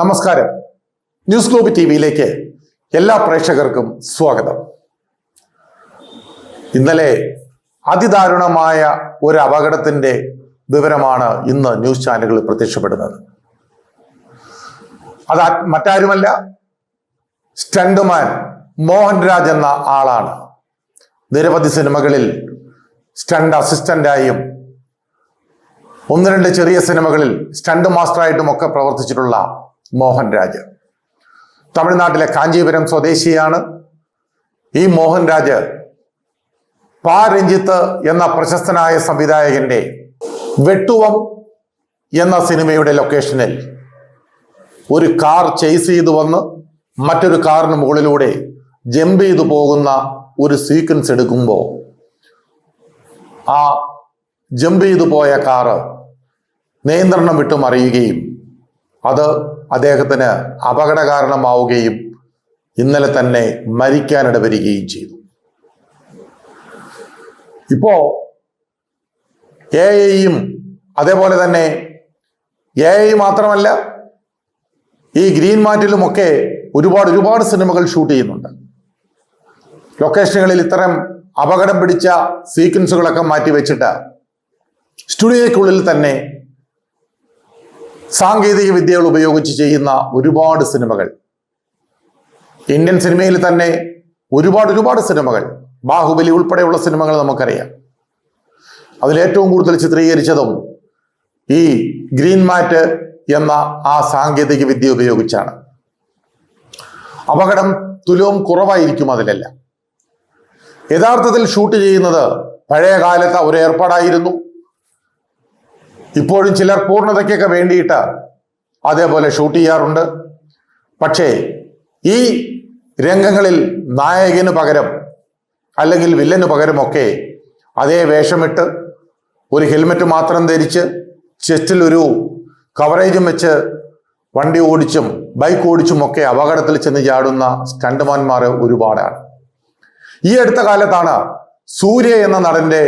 നമസ്കാരം. News globe T വിയിലേക്ക് എല്ലാ പ്രേക്ഷകർക്കും സ്വാഗതം. ഇന്നലെ അതിദാരുണമായ ഒരു അപകടത്തിന്റെ വിവരമാണ് ഇന്ന് ന്യൂസ് ചാനലുകളിൽ പ്രത്യക്ഷപ്പെടുന്നത്. അത് മറ്റാരുമല്ല സ്റ്റണ്ടുമാൻ മോഹൻരാജ് എന്ന ആളാണ്. നിരവധി സിനിമകളിൽ സ്റ്റണ്ട് അസിസ്റ്റന്റായും ഒന്ന് രണ്ട് ചെറിയ സിനിമകളിൽ സ്റ്റണ്ട് മാസ്റ്ററായിട്ടും ഒക്കെ പ്രവർത്തിച്ചിട്ടുള്ള മോഹൻരാജ്. തമിഴ്നാട്ടിലെ കാഞ്ചീപുരം സ്വദേശിയാണ്. ഈ മോഹൻരാജ് പാ രഞ്ജിത്ത് എന്ന പ്രശസ്തനായ സംവിധായകന്റെ വെട്ടുവം എന്ന സിനിമയുടെ ലൊക്കേഷനിൽ ഒരു കാർ ചെയ്സ് ചെയ്തു വന്ന് മറ്റൊരു കാറിന് മുകളിലൂടെ ജമ്പ് ചെയ്തു പോകുന്ന ഒരു സീക്വൻസ് എടുക്കുമ്പോൾ ആ ജമ്പ് ചെയ്തു പോയ കാറ് നിയന്ത്രണം വിട്ടു മറിയുകയും അത് അദ്ദേഹത്തിന് അപകട കാരണമാവുകയും ഇന്നലെ തന്നെ മരിക്കാനിട വരികയും ചെയ്തു. ഇപ്പോ എ ഐയും അതേപോലെ തന്നെ എ ഐ മാത്രമല്ല ഈ ഗ്രീൻ മാറ്റിലുമൊക്കെ ഒരുപാട് ഒരുപാട് സിനിമകൾ ഷൂട്ട് ചെയ്യുന്നുണ്ട്. ലൊക്കേഷനുകളിൽ ഇത്തരം അപകടം പിടിച്ച സീക്വൻസുകളൊക്കെ മാറ്റി വെച്ചിട്ട് സ്റ്റുഡിയോയ്ക്കുള്ളിൽ തന്നെ സാങ്കേതിക വിദ്യകൾ ഉപയോഗിച്ച് ചെയ്യുന്ന ഒരുപാട് സിനിമകൾ. ഇന്ത്യൻ സിനിമയിൽ തന്നെ ഒരുപാട് ഒരുപാട് സിനിമകൾ. ബാഹുബലി ഉൾപ്പെടെയുള്ള സിനിമകൾ നമുക്കറിയാം. അതിലേറ്റവും കൂടുതൽ ചിത്രീകരിച്ചതും ഈ ഗ്രീൻ മാറ്റ് എന്ന ആ സാങ്കേതിക വിദ്യ ഉപയോഗിച്ചാണ്. അപകടം തുലവും കുറവായിരിക്കും അതിലെല്ലാം. യഥാർത്ഥത്തിൽ ഷൂട്ട് ചെയ്യുന്നത് പഴയ കാലത്ത് ഒരു ഏർപ്പാടായിരുന്നു. ഇപ്പോഴും ചിലർ പൂർണതയ്ക്കൊക്കെ വേണ്ടിയിട്ട് അതേപോലെ ഷൂട്ട് ചെയ്യാറുണ്ട്. പക്ഷേ ഈ രംഗങ്ങളിൽ നായകന് പകരം അല്ലെങ്കിൽ വില്ലന് പകരമൊക്കെ അതേ വേഷമിട്ട് ഒരു ഹെൽമെറ്റ് മാത്രം ധരിച്ച് ചെസ്റ്റിൽ ഒരു കവറേജും വെച്ച് വണ്ടി ഓടിച്ചും ബൈക്ക് ഓടിച്ചും ഒക്കെ അപകടത്തിൽ ചെന്ന് ചാടുന്ന സ്റ്റണ്ടുമാന്മാർ ഒരുപാടാണ്. ഈ അടുത്ത കാലത്താണ് സൂര്യ എന്ന നടന്റെ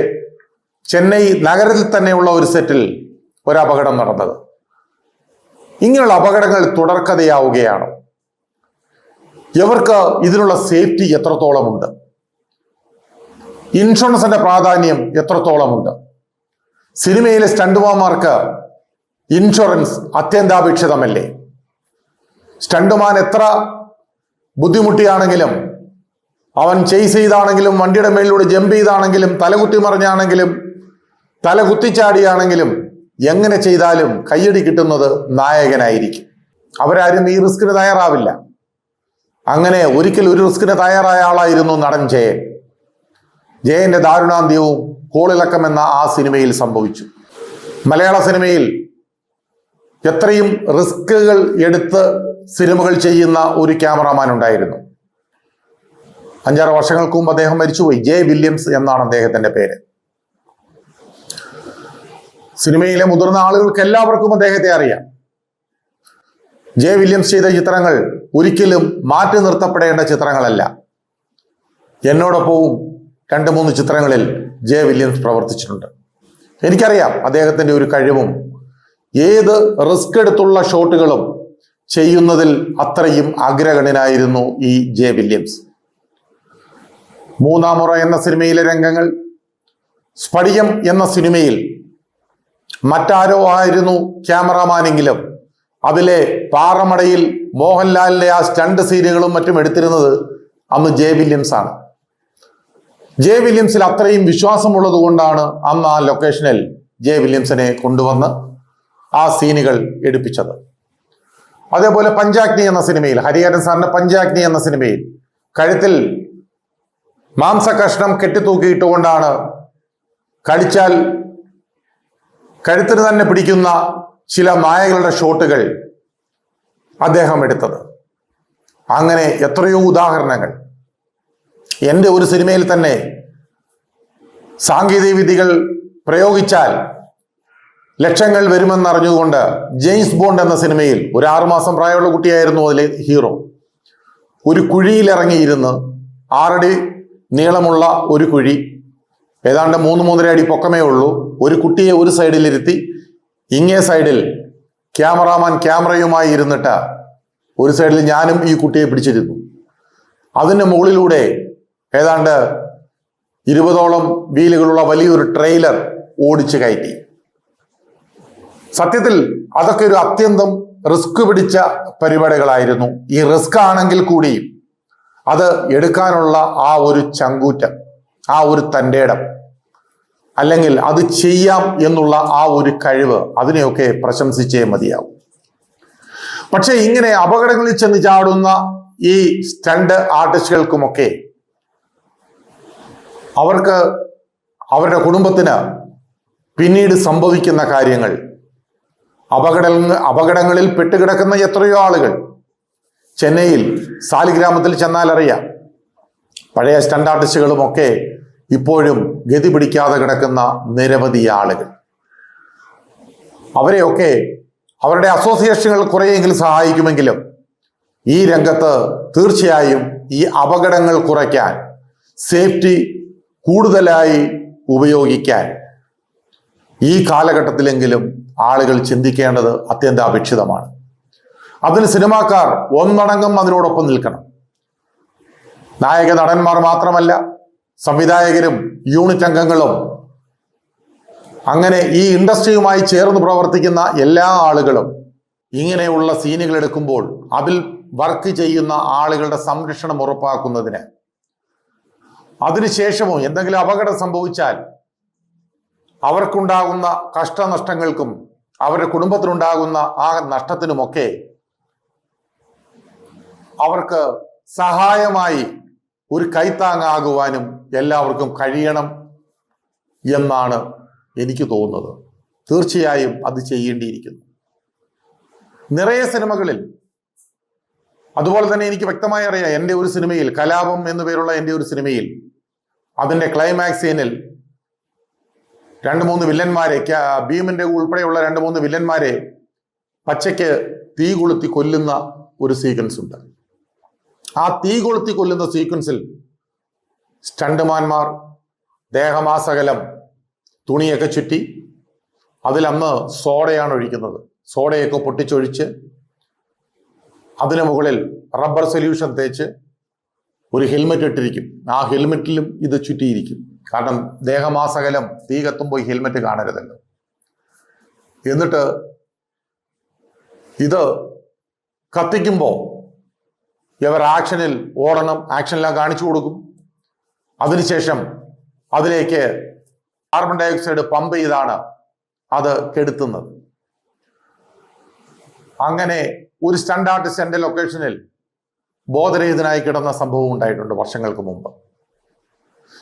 ചെന്നൈ നഗരത്തിൽ തന്നെയുള്ള ഒരു സെറ്റിൽ ഒരു അപകടം നടന്നത്. ഇങ്ങനെയുള്ള അപകടങ്ങൾ തുടർക്കഥയാവുകയാണ്. ഇവർക്ക് ഇതിനുള്ള സേഫ്റ്റി എത്രത്തോളമുണ്ട്? ഇൻഷുറൻസിന്റെ പ്രാധാന്യം എത്രത്തോളമുണ്ട്? സിനിമയിലെ സ്റ്റണ്ടുമാന്മാർക്ക് ഇൻഷുറൻസ് അത്യന്താപേക്ഷിതമല്ലേ? സ്റ്റണ്ടുമാൻ എത്ര ബുദ്ധിമുട്ടിയാണെങ്കിലും അവൻ ചെയ്സ് ചെയ്താണെങ്കിലും വണ്ടിയുടെ മേലിലൂടെ ജമ്പ് ചെയ്താണെങ്കിലും തലകുത്തി മറിഞ്ഞാണെങ്കിലും തല കുത്തിച്ചാടിയാണെങ്കിലും എങ്ങനെ ചെയ്താലും കയ്യടി കിട്ടുന്നത് നായകനായിരിക്കും. അവരാരും ഈ റിസ്കിന് തയ്യാറാവില്ല. അങ്ങനെ ഒരിക്കൽ ഒരു റിസ്കിന് തയ്യാറായ ആളായിരുന്നു നടൻ ജയൻ. ജയന്റെ ദാരുണാന്ത്യവും കോളിളക്കം എന്ന ആ സിനിമയിൽ സംഭവിച്ചു. മലയാള സിനിമയിൽ എത്രയും റിസ്കുകൾ എടുത്ത് സിനിമകൾ ചെയ്യുന്ന ഒരു ക്യാമറാമാൻ ഉണ്ടായിരുന്നു. അഞ്ചാറ് വർഷങ്ങൾക്ക് മുമ്പ് അദ്ദേഹം മരിച്ചുപോയി. ജെ വില്യംസ് എന്നാണ് അദ്ദേഹത്തിന്റെ പേര്. സിനിമയിലെ മുതിർന്ന ആളുകൾക്ക് എല്ലാവർക്കും അദ്ദേഹത്തെ അറിയാം. ജെ വില്യംസ് ചെയ്ത ചിത്രങ്ങൾ ഒരിക്കലും മാറ്റി നിർത്തപ്പെടേണ്ട ചിത്രങ്ങളല്ല. എന്നോടൊപ്പവും രണ്ട് മൂന്ന് ചിത്രങ്ങളിൽ ജെ വില്യംസ് പ്രവർത്തിച്ചിട്ടുണ്ട്. എനിക്കറിയാം അദ്ദേഹത്തിന്റെ ഒരു കഴിവും ഏത് റിസ്ക് എടുത്തുള്ള ഷോട്ടുകളും ചെയ്യുന്നതിൽ അത്രയും അഗ്രഗണനായിരുന്നു ഈ ജെ വില്യംസ്. മൂന്നാം മുറ എന്ന സിനിമയിലെ രംഗങ്ങൾ സ്ഫടികം എന്ന സിനിമയിൽ മറ്റാരോ ആയിരുന്നു ക്യാമറാമാനെങ്കിലും അതിലെ പാറമടയിൽ മോഹൻലാലിന്റെ ആ സ്റ്റണ്ട് സീനുകളും മറ്റും എടുത്തിരുന്നത് അന്ന് ജെ വില്യംസ് ആണ്. ജെ വില്യംസിൽ അത്രയും വിശ്വാസമുള്ളത് കൊണ്ടാണ് അന്ന് ആ ലൊക്കേഷനിൽ ജെ വില്യംസിനെ കൊണ്ടുവന്ന് ആ സീനുകൾ എടുപ്പിച്ചത്. അതേപോലെ പഞ്ചാഗ്നി എന്ന സിനിമയിൽ ഹരിഹരൻ സാറിന്റെ പഞ്ചാഗ്നി എന്ന സിനിമയിൽ കഴുത്തിൽ മാംസ മാംസകഷ്ണം കെട്ടിത്തൂക്കിയിട്ടുകൊണ്ടാണ് കടിച്ചാൽ കഴുത്തിന് തന്നെ പിടിക്കുന്ന ചില നായകളുടെ ഷോട്ടുകൾ അദ്ദേഹം എടുത്തത്. അങ്ങനെ എത്രയോ ഉദാഹരണങ്ങൾ. എന്റെ ഒരു സിനിമയിൽ തന്നെ സാങ്കേതിക വിദ്യകൾ പ്രയോഗിച്ചാൽ ലക്ഷങ്ങൾ വരുമെന്ന് വരുമെന്നറിഞ്ഞുകൊണ്ട് ജെയിംസ് ബോണ്ട് എന്ന സിനിമയിൽ ഒരു ആറുമാസം പ്രായമുള്ള കുട്ടിയായിരുന്നു അതിലെ ഹീറോ. ഒരു കുഴിയിലിറങ്ങിയിരുന്ന് ആറടി നീളമുള്ള ഒരു കുഴി ഏതാണ്ട് മൂന്ന് മൂന്നര അടി പൊക്കമേ ഉള്ളൂ ഒരു കുട്ടിയെ ഒരു സൈഡിലിരുത്തി ഇങ്ങേ സൈഡിൽ ക്യാമറാമാൻ ക്യാമറയുമായി ഇരുന്നിട്ട് ഒരു സൈഡിൽ ഞാനും ഈ കുട്ടിയെ പിടിച്ചിരുന്നു. അതിന് മുകളിലൂടെ ഏതാണ്ട് ഇരുപതോളം വീലുകളുള്ള വലിയൊരു ട്രെയിലർ ഓടിച്ചു കയറ്റി. സത്യത്തിൽ അതൊക്കെ ഒരു അത്യന്തം റിസ്ക് പിടിച്ച പരിപാടികളായിരുന്നു. ഈ റിസ്ക് ആണെങ്കിൽ കൂടിയും അത് എടുക്കാനുള്ള ആ ഒരു ചങ്കൂറ്റം ആ ഒരു തന്റെടം അല്ലെങ്കിൽ അത് ചെയ്യാം എന്നുള്ള ആ ഒരു കഴിവ് അതിനെയൊക്കെ പ്രശംസിച്ചേ മതിയാവും. പക്ഷെ ഇങ്ങനെ അപകടങ്ങളിൽ ചെന്ന് ചാടുന്ന ഈ സ്റ്റണ്ട് ആർട്ടിസ്റ്റുകൾക്കുമൊക്കെ അവർക്ക് അവരുടെ കുടുംബത്തിന് പിന്നീട് സംഭവിക്കുന്ന കാര്യങ്ങൾ അപകട അപകടങ്ങളിൽ പെട്ടുകിടക്കുന്ന എത്രയോ ആളുകൾ ചെന്നൈയിൽ സാലിഗ്രാമത്തിൽ ചെന്നാൽ അറിയാം. പഴയ സ്റ്റണ്ട് ആർട്ടിസ്റ്റുകളുമൊക്കെ ഇപ്പോഴും ഗതി പിടിക്കാതെ കിടക്കുന്ന നിരവധി ആളുകൾ. അവരെയൊക്കെ അവരുടെ അസോസിയേഷനുകൾ കുറേയെങ്കിലും സഹായിക്കുമെങ്കിലും ഈ രംഗത്ത് തീർച്ചയായും ഈ അപകടങ്ങൾ കുറയ്ക്കാൻ സേഫ്റ്റി കൂടുതലായി ഉപയോഗിക്കാൻ ഈ കാലഘട്ടത്തിലെങ്കിലും ആളുകൾ ചിന്തിക്കേണ്ടത് അത്യന്താപേക്ഷിതമാണ്. അതിന് സിനിമാക്കാർ ഒന്നടങ്കം അതിനോടൊപ്പം നിൽക്കണം. നായക നടന്മാർ മാത്രമല്ല സംവിധായകരും യൂണിറ്റ് അംഗങ്ങളും അങ്ങനെ ഈ ഇൻഡസ്ട്രിയുമായി ചേർന്ന് പ്രവർത്തിക്കുന്ന എല്ലാ ആളുകളും ഇങ്ങനെയുള്ള സീനുകൾ എടുക്കുമ്പോൾ അതിൽ വർക്ക് ചെയ്യുന്ന ആളുകളുടെ സംരക്ഷണം ഉറപ്പാക്കുന്നതിന്. അതിനുശേഷമോ എന്തെങ്കിലും അപകടം സംഭവിച്ചാൽ അവർക്കുണ്ടാകുന്ന കഷ്ടനഷ്ടങ്ങൾക്കും അവരുടെ കുടുംബത്തിനുണ്ടാകുന്ന ആ നഷ്ടത്തിനുമൊക്കെ അവർക്ക് സഹായമായി ഒരു കൈത്താങ്ങാകുവാനും എല്ലാവർക്കും കഴിയണം എന്നാണ് എനിക്ക് തോന്നുന്നത്. തീർച്ചയായും അത് ചെയ്യേണ്ടിയിരിക്കുന്നു. നിറയെ സിനിമകളിൽ അതുപോലെ തന്നെ എനിക്ക് വ്യക്തമായി അറിയാം എന്റെ ഒരു സിനിമയിൽ കലാപം എന്നു പേരുള്ള എന്റെ ഒരു സിനിമയിൽ അതിന്റെ ക്ലൈമാക്സ് സീനിൽ രണ്ട് മൂന്ന് വില്ലന്മാരെ ഭീമന്റെ ഉൾപ്പെടെയുള്ള രണ്ട് മൂന്ന് വില്ലന്മാരെ പച്ചയ്ക്ക് തീ കൊളുത്തി കൊല്ലുന്ന ഒരു സീക്വൻസ് ഉണ്ട്. ആ തീ കൊളുത്തി കൊല്ലുന്ന സീക്വൻസിൽ സ്റ്റണ്ടുമാന്മാർ ദേഹമാസകലം തുണിയൊക്കെ ചുറ്റി അതിലന്ന് സോഡയാണ് ഒഴിക്കുന്നത്. സോഡയൊക്കെ പൊട്ടിച്ചൊഴിച്ച് അതിന് മുകളിൽ റബ്ബർ സൊല്യൂഷൻ തേച്ച് ഒരു ഹെൽമെറ്റ് ഇട്ടിരിക്കും. ആ ഹെൽമെറ്റിലും ഇത് ചുറ്റിയിരിക്കും. കാരണം ദേഹമാസകലം തീ കത്തുമ്പോൾ ഹെൽമെറ്റ് കാണരുതല്ലോ. എന്നിട്ട് ഇത് കത്തിക്കുമ്പോൾ ഇവർ ആക്ഷനിൽ ഓടണം ആക്ഷനെല്ലാം കാണിച്ചു കൊടുക്കും. അതിനുശേഷം അതിലേക്ക് കാർബൺ ഡൈ ഓക്സൈഡ് പമ്പ് ചെയ്താണ് അത് കെടുത്തുന്നത്. അങ്ങനെ ഒരു സ്റ്റണ്ടാർട്ട് എന്റെ ലൊക്കേഷനിൽ ബോധരഹിതനായി കിടന്ന സംഭവം ഉണ്ടായിട്ടുണ്ട് വർഷങ്ങൾക്ക് മുമ്പ്.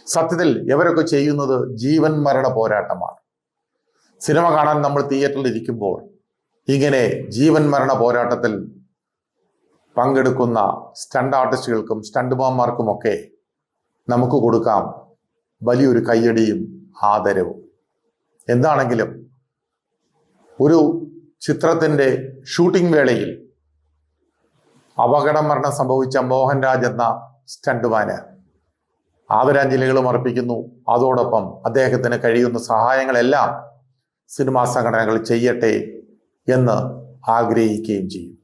സത്യത്തിൽ ഇവരൊക്കെ ചെയ്യുന്നത് ജീവൻ മരണ പോരാട്ടമാണ്. സിനിമ കാണാൻ നമ്മൾ തിയേറ്ററിൽ ഇരിക്കുമ്പോൾ ഇങ്ങനെ ജീവൻ മരണ പോരാട്ടത്തിൽ പങ്കെടുക്കുന്ന സ്റ്റണ്ട് ആർട്ടിസ്റ്റുകൾക്കും സ്റ്റണ്ട്മാന്മാർക്കുമൊക്കെ നമുക്ക് കൊടുക്കാം വലിയൊരു കയ്യടിയും ആദരവും. എന്താണെങ്കിലും ഒരു ചിത്രത്തിന്റെ ഷൂട്ടിംഗ് വേളയിൽ അപകട മരണം സംഭവിച്ച മോഹൻരാജ് എന്ന സ്റ്റണ്ടുമാന് ആദരാഞ്ജലികളും അർപ്പിക്കുന്നു. അതോടൊപ്പം അദ്ദേഹത്തിന് കഴിയുന്ന സഹായങ്ങളെല്ലാം സിനിമാ സംഘടനകൾ ചെയ്യട്ടെ എന്ന് ആഗ്രഹിക്കുകയും ചെയ്യും.